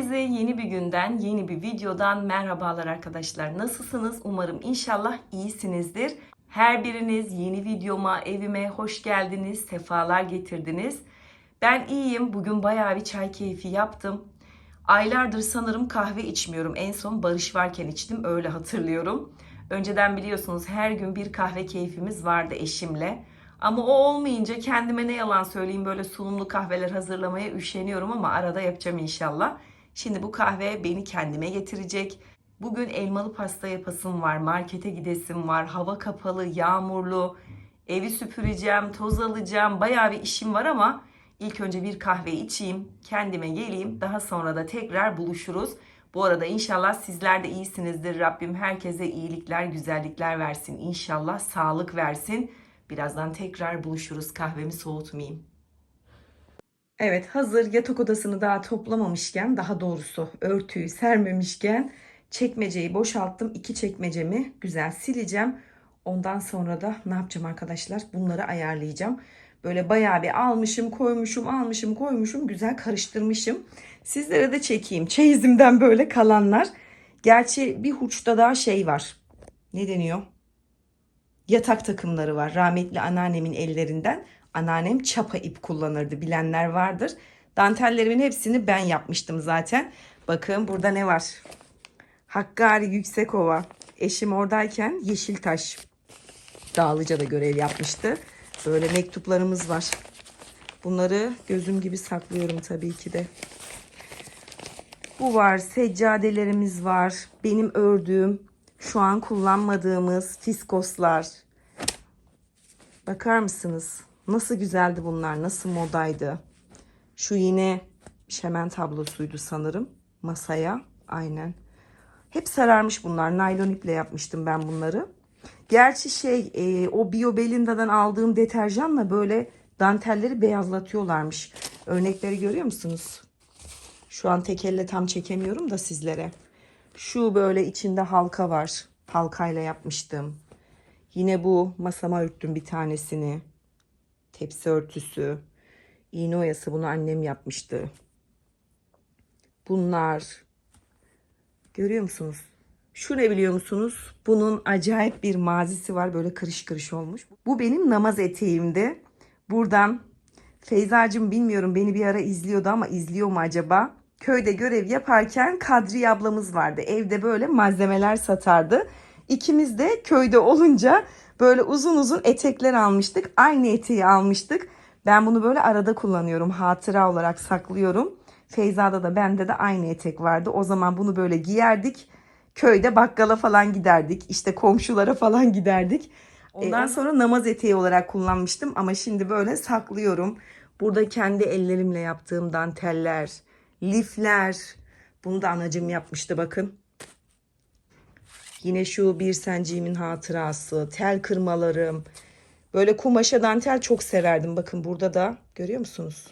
Herkese yeni bir günden, yeni bir videodan merhabalar arkadaşlar. Nasılsınız? Umarım inşallah iyisinizdir. Her biriniz yeni videoma, evime hoş geldiniz, sefalar getirdiniz. Ben iyiyim. Bugün bayağı bir çay keyfi yaptım. Aylardır sanırım kahve içmiyorum. En son Barış varken içtim öyle hatırlıyorum. Önceden biliyorsunuz her gün bir kahve keyfimiz vardı eşimle. Ama o olmayınca kendime ne yalan söyleyeyim böyle sunumlu kahveler hazırlamaya üşeniyorum ama arada yapacağım inşallah. Şimdi bu kahve beni kendime getirecek. Bugün elmalı pasta yapasım var, markete gidesim var, hava kapalı, yağmurlu. Evi süpüreceğim, toz alacağım, bayağı bir işim var ama ilk önce bir kahve içeyim, kendime geleyim. Daha sonra da tekrar buluşuruz. Bu arada inşallah sizler de iyisinizdir. Rabbim herkese iyilikler, güzellikler versin. İnşallah sağlık versin. Birazdan tekrar buluşuruz. Kahvemi soğutmayayım. Evet hazır yatak odasını daha toplamamışken daha doğrusu örtüyü sermemişken çekmeceyi boşalttım. İki çekmecemi güzel sileceğim. Ondan sonra da ne yapacağım arkadaşlar? Bunları ayarlayacağım. Böyle bayağı bir almışım koymuşum almışım koymuşum güzel karıştırmışım. Sizlere de çekeyim. Çeyizimden böyle kalanlar. Gerçi bir huçta daha şey var. Ne deniyor? yatak takımları var. Rahmetli anneannemin ellerinden. Anneannem çapa ip kullanırdı. Bilenler vardır. Dantellerimin hepsini ben yapmıştım zaten. Bakın burada ne var? Hakkari Yüksekova. Eşim oradayken Yeşiltaş Dağlıca'da görev yapmıştı. Böyle mektuplarımız var. Bunları gözüm gibi saklıyorum tabii ki de. Bu var, seccadelerimiz var. Benim ördüğüm, şu an kullanmadığımız fiskoslar. Bakar mısınız? Nasıl güzeldi bunlar, nasıl modaydı. Şu yine şemen tablosuydu sanırım. Masaya, aynen. Hep sararmış bunlar. Naylon iple yapmıştım ben bunları. Gerçi şey, e, o Bio Belinda'dan aldığım deterjanla böyle dantelleri beyazlatıyorlarmış. Örnekleri görüyor musunuz? Şu an tek elle tam çekemiyorum da sizlere. Şu böyle içinde halka var. Halkayla yapmıştım. Yine bu masama örttüm bir tanesini. Tepsi örtüsü. İğne oyası bunu annem yapmıştı. Bunlar. Görüyor musunuz? Şu ne biliyor musunuz? Bunun acayip bir mazisi var. Böyle kırış kırış olmuş. Bu benim namaz eteğimdi. Buradan Feyzacığım bilmiyorum beni bir ara izliyordu ama izliyor mu acaba? Köyde görev yaparken Kadriye ablamız vardı. Evde böyle malzemeler satardı. İkimiz de köyde olunca böyle uzun uzun etekler almıştık. Aynı eteği almıştık. Ben bunu böyle arada kullanıyorum. Hatıra olarak saklıyorum. Feyza'da da bende de aynı etek vardı. O zaman bunu böyle giyerdik. Köyde bakkala falan giderdik. İşte komşulara falan giderdik. Ondan sonra namaz eteği olarak kullanmıştım ama şimdi böyle saklıyorum. Burada kendi ellerimle yaptığım danteller, lifler. Bunu da anacım yapmıştı bakın. Yine şu bir senciğimin hatırası, tel kırmalarım. Böyle kumaşa dantel çok severdim. Bakın burada da görüyor musunuz?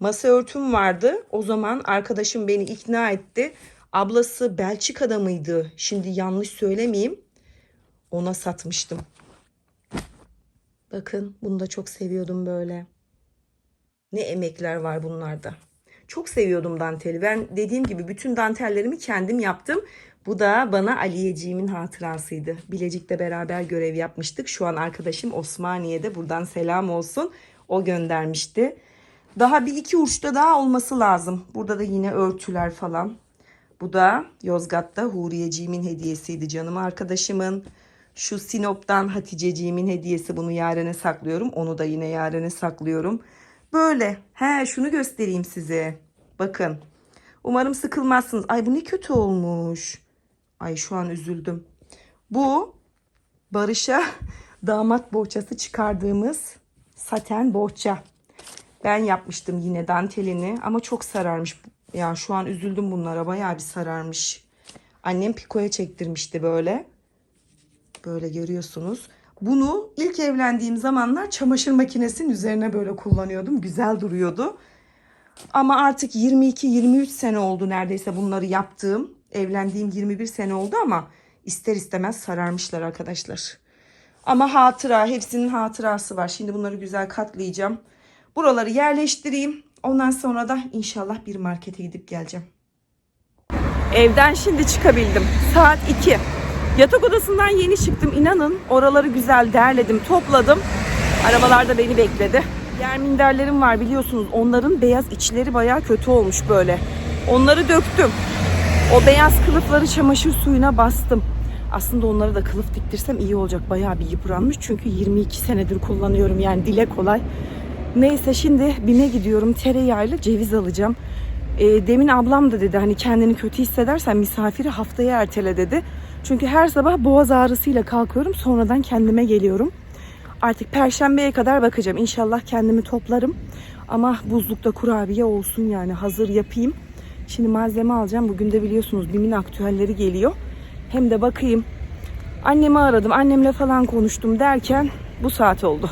Masa örtüm vardı. O zaman arkadaşım beni ikna etti. Ablası Belçika'da mıydı? Şimdi yanlış söylemeyeyim. Ona satmıştım. Bakın bunu da çok seviyordum böyle. Ne emekler var bunlarda. Çok seviyordum danteli. Ben dediğim gibi bütün dantellerimi kendim yaptım. Bu da bana Aliyeciğimin hatırasıydı. Bilecik'te beraber görev yapmıştık. Şu an arkadaşım Osmaniye'de. Buradan selam olsun. O göndermişti. Daha bir iki uçta daha olması lazım. Burada da yine örtüler falan. Bu da Yozgat'ta Huriyeciğimin hediyesiydi canım arkadaşımın. Şu Sinop'tan Haticeciğimin hediyesi bunu yarene saklıyorum. Onu da yine yarene saklıyorum. Böyle. He şunu göstereyim size. Bakın. Umarım sıkılmazsınız. Ay bu ne kötü olmuş. Ay şu an üzüldüm. Bu Barış'a damat bohçası çıkardığımız saten bohça. Ben yapmıştım yine dantelini ama çok sararmış. Ya şu an üzüldüm bunlara bayağı bir sararmış. Annem pikoya çektirmişti böyle. Böyle görüyorsunuz. Bunu ilk evlendiğim zamanlar çamaşır makinesinin üzerine böyle kullanıyordum. Güzel duruyordu. Ama artık 22-23 sene oldu neredeyse bunları yaptığım. Evlendiğim 21 sene oldu ama ister istemez sararmışlar arkadaşlar. Ama hatıra, hepsinin hatırası var. Şimdi bunları güzel katlayacağım. Buraları yerleştireyim. Ondan sonra da inşallah bir markete gidip geleceğim. Evden şimdi çıkabildim. Saat 2. Yatak odasından yeni çıktım. İnanın oraları güzel derledim, topladım. Arabalar da beni bekledi. Yer minderlerim var biliyorsunuz. Onların beyaz içleri bayağı kötü olmuş böyle. Onları döktüm. O beyaz kılıfları çamaşır suyuna bastım. Aslında onları da kılıf diktirsem iyi olacak. Bayağı bir yıpranmış. Çünkü 22 senedir kullanıyorum. Yani dile kolay. Neyse şimdi BİM'e gidiyorum. Tereyağıyla ceviz alacağım. E, demin ablam da dedi hani kendini kötü hissedersen misafiri haftaya ertele dedi. Çünkü her sabah boğaz ağrısıyla kalkıyorum. Sonradan kendime geliyorum. Artık perşembeye kadar bakacağım. İnşallah kendimi toplarım. Ama buzlukta kurabiye olsun yani hazır yapayım. Şimdi malzeme alacağım. Bugün de biliyorsunuz BİM'in aktüelleri geliyor. Hem de bakayım. Annemi aradım. Annemle falan konuştum derken bu saat oldu.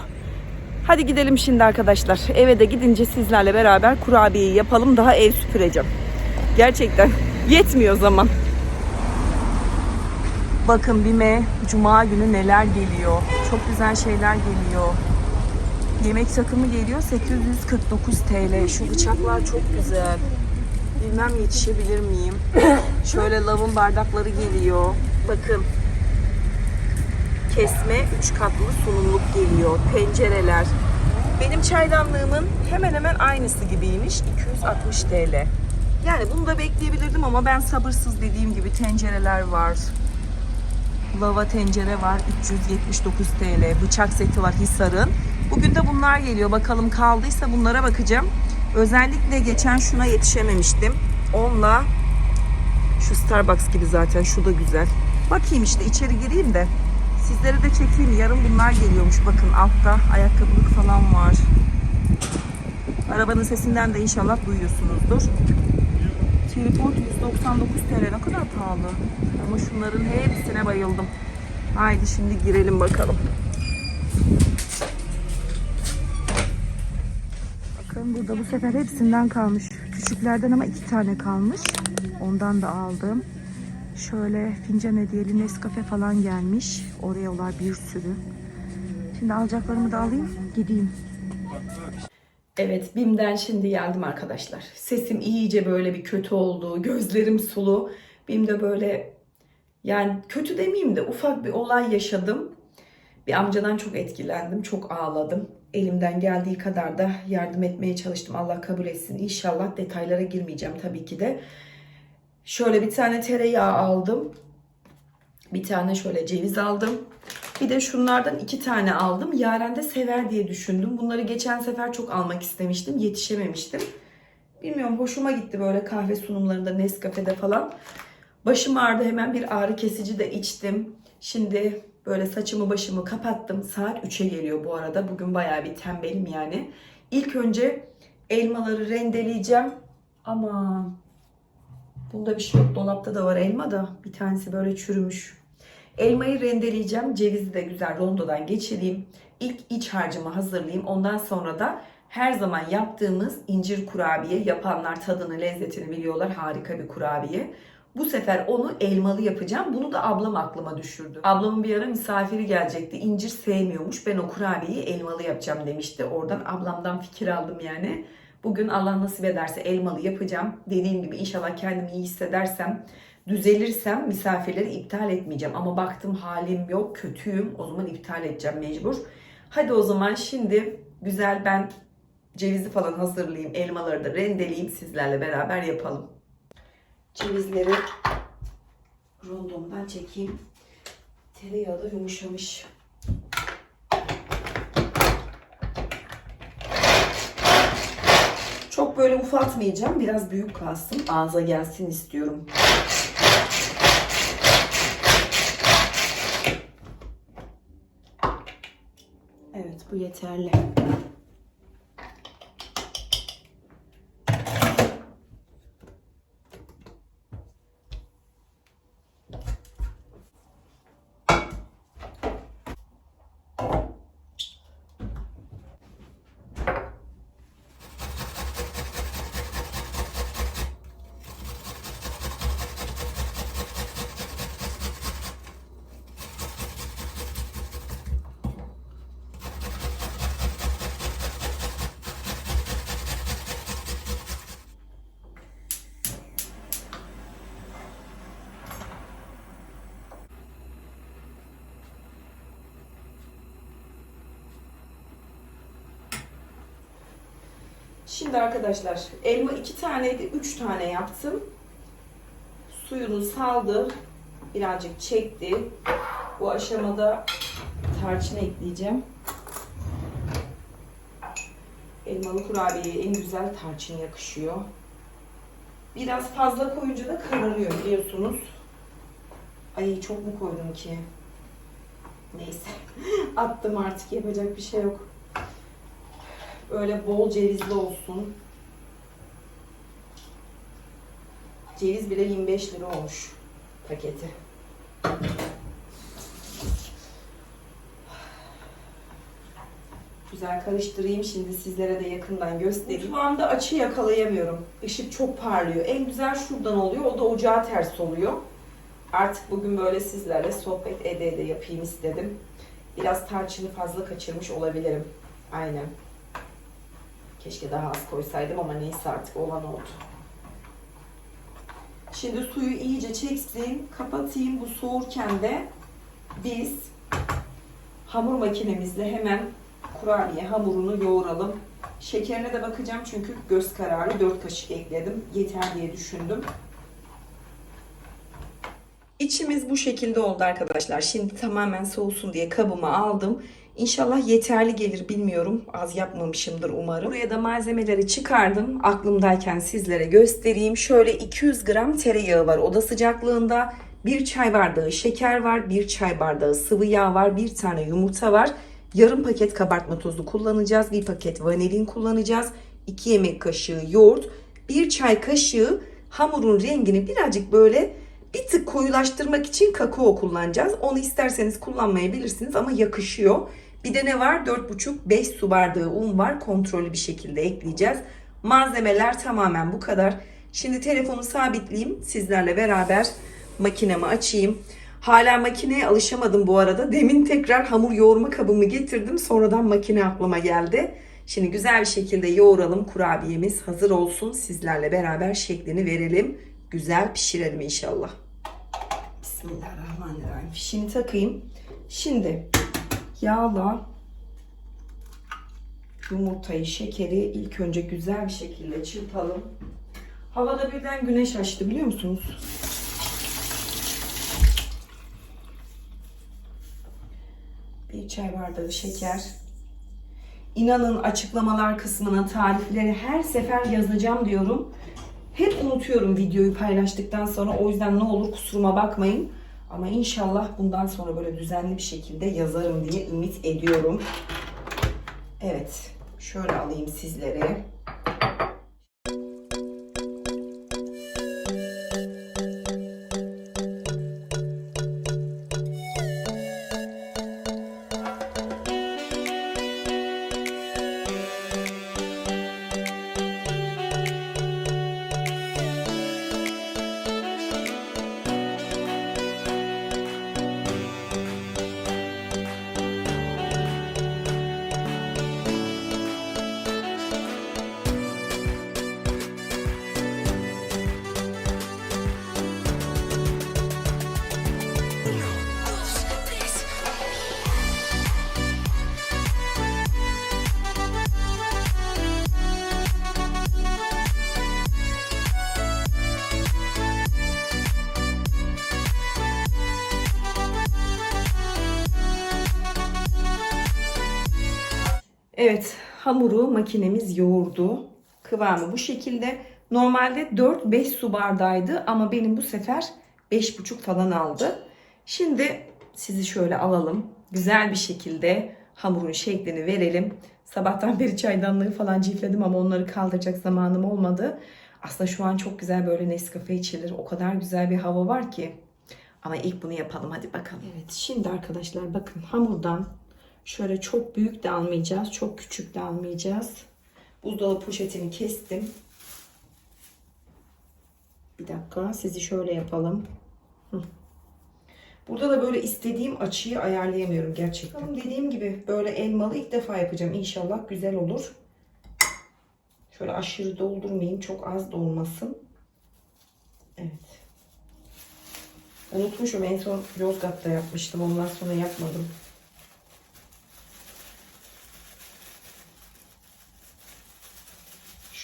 Hadi gidelim şimdi arkadaşlar. Eve de gidince sizlerle beraber kurabiyeyi yapalım. Daha ev süpüreceğim. Gerçekten yetmiyor zaman. Bakın BİM'e Cuma günü neler geliyor. Çok güzel şeyler geliyor. Yemek takımı geliyor 849 TL. Şu bıçaklar çok güzel. Bilmem yetişebilir miyim. Şöyle lavın bardakları geliyor. Bakın. Kesme 3 katlı sunumluk geliyor. Tencereler. Benim çaydanlığımın hemen hemen aynısı gibiymiş. 260 TL. Yani bunu da bekleyebilirdim ama ben sabırsız dediğim gibi tencereler var. Lava tencere var 379 TL. Bıçak seti var Hisar'ın. Bugün de bunlar geliyor. Bakalım kaldıysa bunlara bakacağım. Özellikle geçen şuna yetişememiştim. Onunla şu Starbucks gibi zaten şu da güzel. Bakayım işte içeri gireyim de sizlere de çekeyim. Yarın bunlar geliyormuş. Bakın altta ayakkabılık falan var. Arabanın sesinden de inşallah duyuyorsunuzdur. Tripod 199 TL ne kadar pahalı. Ama şunların hepsine bayıldım. Haydi şimdi girelim bakalım. Bakın burada bu sefer hepsinden kalmış. Küçüklerden ama iki tane kalmış. Ondan da aldım. Şöyle fincan hediyeli Nescafe falan gelmiş. Oreo'lar bir sürü. Şimdi alacaklarımı da alayım. Gideyim. Evet BİM'den şimdi geldim arkadaşlar. Sesim iyice böyle bir kötü oldu. Gözlerim sulu. BİM'de böyle yani kötü demeyeyim de ufak bir olay yaşadım. Bir amcadan çok etkilendim. Çok ağladım. Elimden geldiği kadar da yardım etmeye çalıştım. Allah kabul etsin. İnşallah detaylara girmeyeceğim tabii ki de. Şöyle bir tane tereyağı aldım. Bir tane şöyle ceviz aldım. Bir de şunlardan iki tane aldım. Yaren de sever diye düşündüm. Bunları geçen sefer çok almak istemiştim. Yetişememiştim. Bilmiyorum hoşuma gitti böyle kahve sunumlarında Nescafe'de falan. Başım ağrıdı hemen bir ağrı kesici de içtim. Şimdi böyle saçımı başımı kapattım. Saat 3'e geliyor bu arada. Bugün bayağı bir tembelim yani. İlk önce elmaları rendeleyeceğim. Ama bunda bir şey yok. Dolapta da var elma da. Bir tanesi böyle çürümüş. Elmayı rendeleyeceğim. Cevizi de güzel rondodan geçireyim. İlk iç harcımı hazırlayayım. Ondan sonra da her zaman yaptığımız incir kurabiye yapanlar tadını, lezzetini biliyorlar. Harika bir kurabiye. Bu sefer onu elmalı yapacağım. Bunu da ablam aklıma düşürdü. Ablamın bir ara misafiri gelecekti. İncir sevmiyormuş. Ben o kurabiyeyi elmalı yapacağım demişti. Oradan ablamdan fikir aldım yani. Bugün Allah nasip ederse elmalı yapacağım. Dediğim gibi inşallah kendimi iyi hissedersem, düzelirsem misafirleri iptal etmeyeceğim. Ama baktım halim yok, kötüyüm. O zaman iptal edeceğim mecbur. Hadi o zaman şimdi güzel ben cevizi falan hazırlayayım. Elmaları da rendeleyeyim. Sizlerle beraber yapalım. Cevizleri rondomdan çekeyim. Tereyağı da yumuşamış. Çok böyle ufaltmayacağım. Biraz büyük kalsın. Ağza gelsin istiyorum. Evet bu yeterli. Şimdi arkadaşlar elma iki taneydi, üç tane yaptım. Suyunu saldı, birazcık çekti. Bu aşamada tarçın ekleyeceğim. Elmalı kurabiyeye en güzel tarçın yakışıyor. Biraz fazla koyunca da kararıyor biliyorsunuz. Ay çok mu koydum ki? Neyse. Attım artık yapacak bir şey yok. Böyle bol cevizli olsun. Ceviz bile 25 lira olmuş paketi. Güzel karıştırayım şimdi sizlere de yakından göstereyim. Anda açı yakalayamıyorum. Işık çok parlıyor. En güzel şuradan oluyor. O da ocağa ters oluyor. Artık bugün böyle sizlerle sohbet ede ede yapayım istedim. Biraz tarçını fazla kaçırmış olabilirim. Aynen. Keşke daha az koysaydım ama neyse artık olan oldu. Şimdi suyu iyice çeksin. Kapatayım. Bu soğurken de biz hamur makinemizle hemen kurabiye hamurunu yoğuralım. Şekerine de bakacağım çünkü göz kararı 4 kaşık ekledim. Yeter diye düşündüm. İçimiz bu şekilde oldu arkadaşlar. Şimdi tamamen soğusun diye kabıma aldım. İnşallah yeterli gelir bilmiyorum. Az yapmamışımdır umarım. Buraya da malzemeleri çıkardım. Aklımdayken sizlere göstereyim. Şöyle 200 gram tereyağı var oda sıcaklığında. 1 çay bardağı şeker var. 1 çay bardağı sıvı yağ var. 1 tane yumurta var. Yarım paket kabartma tozu kullanacağız. 1 paket vanilin kullanacağız. 2 yemek kaşığı yoğurt. 1 çay kaşığı hamurun rengini birazcık böyle bir tık koyulaştırmak için kakao kullanacağız. Onu isterseniz kullanmayabilirsiniz ama yakışıyor. Bir de ne var? 4,5-5 su bardağı un var. Kontrollü bir şekilde ekleyeceğiz. Malzemeler tamamen bu kadar. Şimdi telefonu sabitleyeyim. Sizlerle beraber makinemi açayım. Hala makineye alışamadım bu arada. Demin tekrar hamur yoğurma kabımı getirdim. Sonradan makine aklıma geldi. Şimdi güzel bir şekilde yoğuralım. Kurabiyemiz hazır olsun. Sizlerle beraber şeklini verelim. Güzel pişirelim inşallah. Bismillahirrahmanirrahim. Şimdi takayım. Şimdi yağla yumurtayı, şekeri ilk önce güzel bir şekilde çırpalım. Havada birden güneş açtı biliyor musunuz? Bir çay bardağı şeker. İnanın açıklamalar kısmına tarifleri her sefer yazacağım diyorum. Hep unutuyorum videoyu paylaştıktan sonra. O yüzden ne olur kusuruma bakmayın. Ama inşallah bundan sonra böyle düzenli bir şekilde yazarım diye ümit ediyorum. Evet. Şöyle alayım sizlere. Evet, hamuru makinemiz yoğurdu. Kıvamı bu şekilde. Normalde 4-5 su bardağıydı ama benim bu sefer 5,5 falan aldı. Şimdi sizi şöyle alalım. Güzel bir şekilde hamurun şeklini verelim. Sabahtan beri çaydanlığı falan cifledim ama onları kaldıracak zamanım olmadı. Aslında şu an çok güzel böyle Nescafe içilir. O kadar güzel bir hava var ki. Ama ilk bunu yapalım hadi bakalım. Evet şimdi arkadaşlar bakın hamurdan Şöyle çok büyük de almayacağız. Çok küçük de almayacağız. Buzdolabı poşetini kestim. Bir dakika sizi şöyle yapalım. Burada da böyle istediğim açıyı ayarlayamıyorum gerçekten. Dediğim gibi böyle elmalı ilk defa yapacağım. İnşallah güzel olur. Şöyle aşırı doldurmayayım. Çok az da olmasın. Evet. Unutmuşum en son Yozgat'ta yapmıştım. Ondan sonra yapmadım.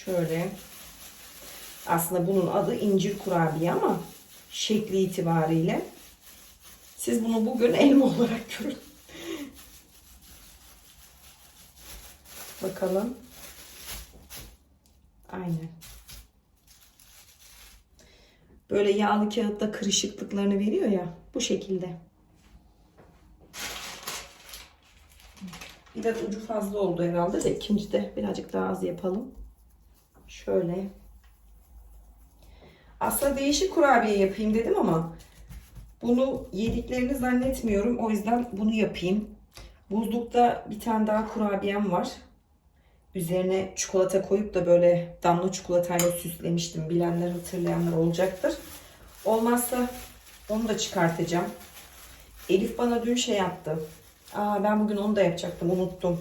Şöyle. Aslında bunun adı incir kurabiye ama şekli itibariyle siz bunu bugün elma olarak görün. Bakalım. Aynen. Böyle yağlı kağıtta kırışıklıklarını veriyor ya. Bu şekilde. Biraz ucu fazla oldu herhalde de ikinci de birazcık daha az yapalım. Şöyle. Aslında değişik kurabiye yapayım dedim ama bunu yediklerini zannetmiyorum. O yüzden bunu yapayım. Buzlukta bir tane daha kurabiyem var. Üzerine çikolata koyup da böyle damla çikolatayla süslemiştim. Bilenler hatırlayanlar olacaktır. Olmazsa onu da çıkartacağım. Elif bana dün şey yaptı. Aa, ben bugün onu da yapacaktım unuttum.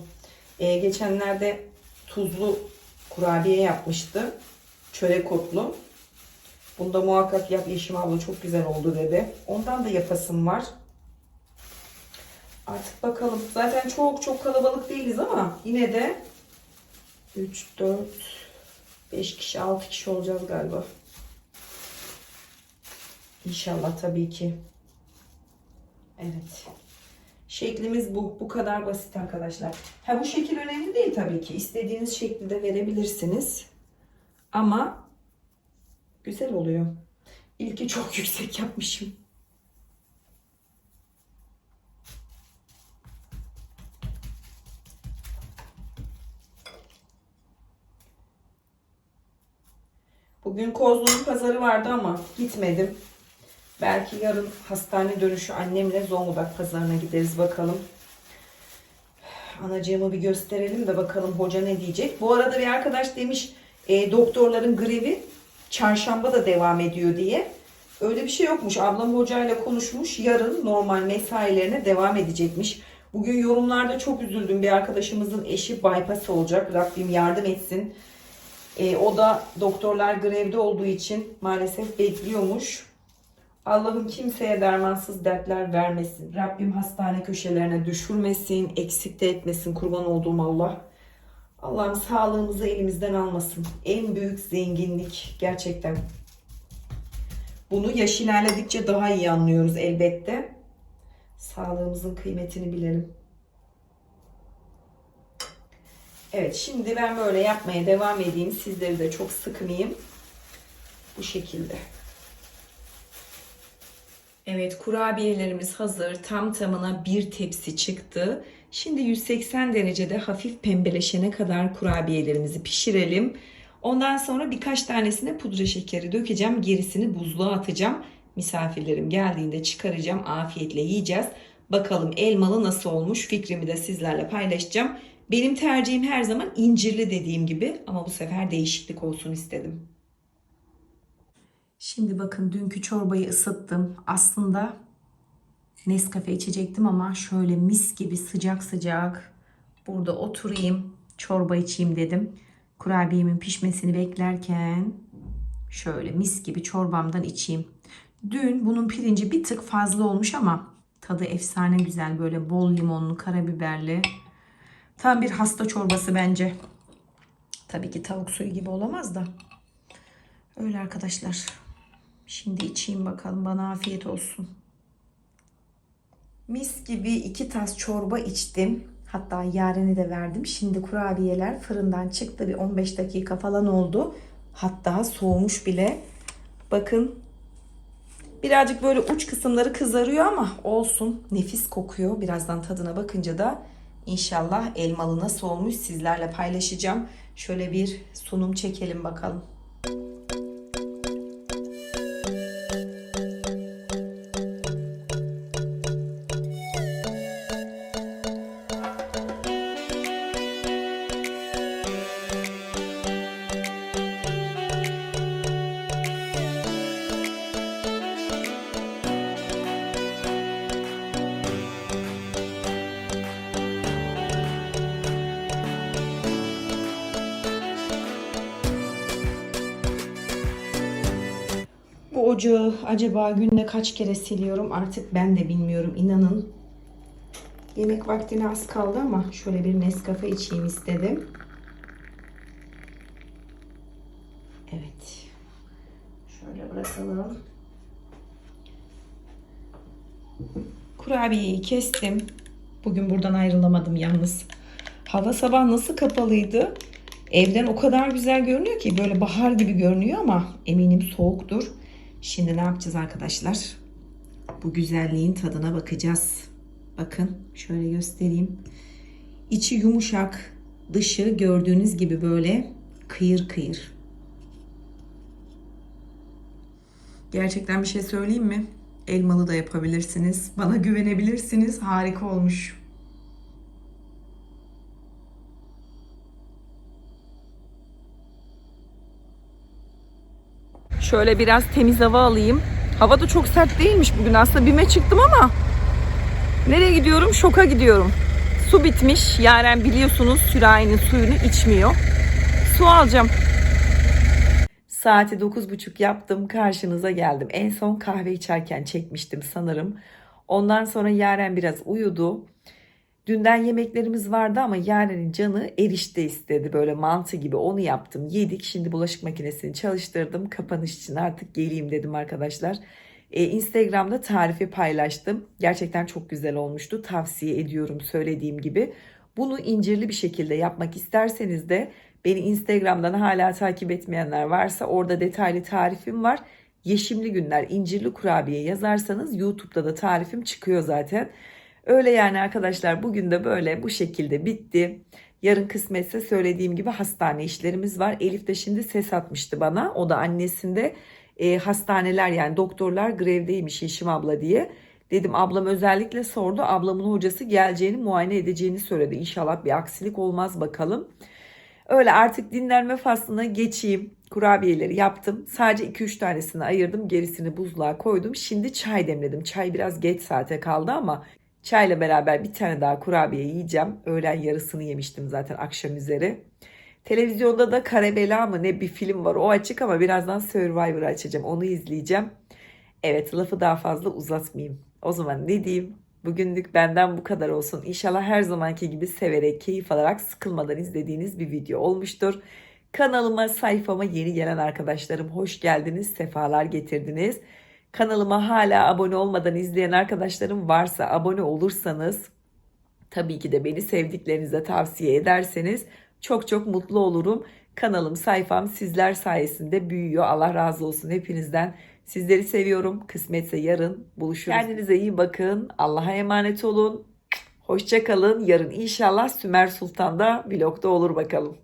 Ee, geçenlerde tuzlu kurabiye yapmıştı. Çörek otlu. Bunu da muhakkak yap Yeşim abla çok güzel oldu dedi. Ondan da yapasım var. Artık bakalım. Zaten çok çok kalabalık değiliz ama yine de 3, 4, 5 kişi, 6 kişi olacağız galiba. İnşallah tabii ki. Evet. Şeklimiz bu. Bu kadar basit arkadaşlar. Ha bu şekil önemli değil tabii ki. İstediğiniz şekli de verebilirsiniz. Ama güzel oluyor. İlki çok yüksek yapmışım. Bugün Kozlu'nun pazarı vardı ama gitmedim. Belki yarın hastane dönüşü annemle Zonguldak pazarına gideriz bakalım. Anacığımı bir gösterelim de bakalım hoca ne diyecek. Bu arada bir arkadaş demiş e, doktorların grevi çarşamba da devam ediyor diye. Öyle bir şey yokmuş. Ablam hocayla konuşmuş. Yarın normal mesailerine devam edecekmiş. Bugün yorumlarda çok üzüldüm. Bir arkadaşımızın eşi bypass olacak. Rabbim yardım etsin. E, o da doktorlar grevde olduğu için maalesef bekliyormuş. Allah'ım kimseye dermansız dertler vermesin. Rabbim hastane köşelerine düşürmesin, eksik de etmesin kurban olduğum Allah. Allah'ım sağlığımızı elimizden almasın. En büyük zenginlik gerçekten. Bunu yaş ilerledikçe daha iyi anlıyoruz elbette. Sağlığımızın kıymetini bilelim. Evet şimdi ben böyle yapmaya devam edeyim. Sizleri de çok sıkmayayım. Bu şekilde. Evet kurabiyelerimiz hazır. Tam tamına bir tepsi çıktı. Şimdi 180 derecede hafif pembeleşene kadar kurabiyelerimizi pişirelim. Ondan sonra birkaç tanesine pudra şekeri dökeceğim. Gerisini buzluğa atacağım. Misafirlerim geldiğinde çıkaracağım. Afiyetle yiyeceğiz. Bakalım elmalı nasıl olmuş fikrimi de sizlerle paylaşacağım. Benim tercihim her zaman incirli dediğim gibi ama bu sefer değişiklik olsun istedim. Şimdi bakın dünkü çorbayı ısıttım. Aslında Nescafe içecektim ama şöyle mis gibi sıcak sıcak burada oturayım çorba içeyim dedim. Kurabiyemin pişmesini beklerken şöyle mis gibi çorbamdan içeyim. Dün bunun pirinci bir tık fazla olmuş ama tadı efsane güzel böyle bol limonlu karabiberli. Tam bir hasta çorbası bence. Tabii ki tavuk suyu gibi olamaz da. Öyle arkadaşlar. Şimdi içeyim bakalım bana afiyet olsun. Mis gibi iki tas çorba içtim. Hatta yarını de verdim. Şimdi kurabiyeler fırından çıktı. Bir 15 dakika falan oldu. Hatta soğumuş bile. Bakın. Birazcık böyle uç kısımları kızarıyor ama olsun. Nefis kokuyor. Birazdan tadına bakınca da inşallah elmalı nasıl olmuş sizlerle paylaşacağım. Şöyle bir sunum çekelim bakalım. Acaba günde kaç kere siliyorum artık ben de bilmiyorum inanın. Yemek vaktine az kaldı ama şöyle bir Nescafe içeyim istedim. Şöyle bırakalım. Kurabiyeyi kestim. Bugün buradan ayrılamadım yalnız. Hava sabah nasıl kapalıydı? Evden o kadar güzel görünüyor ki böyle bahar gibi görünüyor ama eminim soğuktur. Şimdi ne yapacağız arkadaşlar? Bu güzelliğin tadına bakacağız. Bakın şöyle göstereyim. İçi yumuşak, dışı gördüğünüz gibi böyle kıyır kıyır. Gerçekten bir şey söyleyeyim mi? Elmalı da yapabilirsiniz. Bana güvenebilirsiniz. Harika olmuş. Şöyle biraz temiz hava alayım. Hava da çok sert değilmiş bugün. Aslında bime çıktım ama nereye gidiyorum? Şoka gidiyorum. Su bitmiş. Yaren biliyorsunuz sürahinin suyunu içmiyor. Su alacağım. Saati 9.30 yaptım. Karşınıza geldim. En son kahve içerken çekmiştim sanırım. Ondan sonra Yaren biraz uyudu. Dünden yemeklerimiz vardı ama Yaren'in canı erişte istedi. Böyle mantı gibi onu yaptım. Yedik. Şimdi bulaşık makinesini çalıştırdım. Kapanış için artık geleyim dedim arkadaşlar. Ee, Instagram'da tarifi paylaştım. Gerçekten çok güzel olmuştu. Tavsiye ediyorum söylediğim gibi. Bunu incirli bir şekilde yapmak isterseniz de beni Instagram'dan hala takip etmeyenler varsa orada detaylı tarifim var. Yeşimli günler incirli kurabiye yazarsanız YouTube'da da tarifim çıkıyor zaten. Öyle yani arkadaşlar bugün de böyle bu şekilde bitti. Yarın kısmetse söylediğim gibi hastane işlerimiz var. Elif de şimdi ses atmıştı bana. O da annesinde e, hastaneler yani doktorlar grevdeymiş Yeşim abla diye. Dedim ablam özellikle sordu. Ablamın hocası geleceğini muayene edeceğini söyledi. İnşallah bir aksilik olmaz bakalım. Öyle artık dinlenme faslına geçeyim. Kurabiyeleri yaptım. Sadece 2-3 tanesini ayırdım. Gerisini buzluğa koydum. Şimdi çay demledim. Çay biraz geç saate kaldı ama çayla beraber bir tane daha kurabiye yiyeceğim. Öğlen yarısını yemiştim zaten akşam üzeri. Televizyonda da Karabela mı ne bir film var o açık ama birazdan Survivor'ı açacağım. Onu izleyeceğim. Evet lafı daha fazla uzatmayayım. O zaman ne diyeyim? Bugünlük benden bu kadar olsun. İnşallah her zamanki gibi severek, keyif alarak, sıkılmadan izlediğiniz bir video olmuştur. Kanalıma, sayfama yeni gelen arkadaşlarım hoş geldiniz, sefalar getirdiniz. Kanalıma hala abone olmadan izleyen arkadaşlarım varsa abone olursanız tabii ki de beni sevdiklerinize tavsiye ederseniz çok çok mutlu olurum. Kanalım, sayfam sizler sayesinde büyüyor. Allah razı olsun hepinizden. Sizleri seviyorum. Kısmetse yarın buluşuruz. Kendinize iyi bakın. Allah'a emanet olun. Hoşça kalın. Yarın inşallah Sümer Sultan'da vlogda olur bakalım.